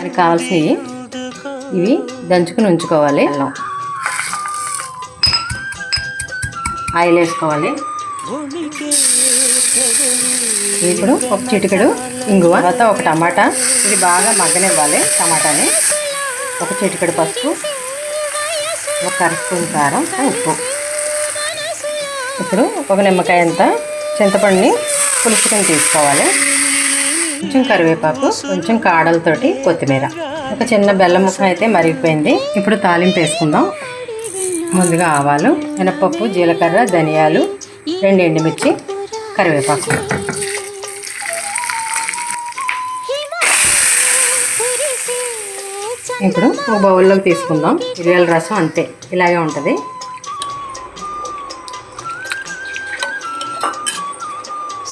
అది కావాల్సినవి ఇవి దంచుకుని ఉంచుకోవాలి. అల్లం. ఆయిల్ వేసుకోవాలి. ఇప్పుడు ఒక చిటికెడు ఇంగువ తర్వాత ఒక టమాటా. ఇది బాగా మగ్గనివ్వాలి టమాటాని. ఒక చిటికెడు పసుపు ఒక అర స్పూన్ కారం ఉప్పు. ఇప్పుడు ఒక నిమ్మకాయ అంతా చింతపండుని పులుసుకొని తీసుకోవాలి. కొంచెం కరివేపాకు కొంచెం కాడలతోటి కొత్తిమీర. ఒక చిన్న బెల్లం ముక్క అయితే మరిగిపోయింది. ఇప్పుడు తాలింపు వేసుకుందాం. ముందుగా ఆవాలు మినపప్పు జీలకర్ర ధనియాలు రెండు ఎండుమిర్చి కరివేపాకు. ఇప్పుడు ఒక బౌల్లోకి తీసుకుందాం. మిరియాల రసం అంతే ఇలాగే ఉంటుంది.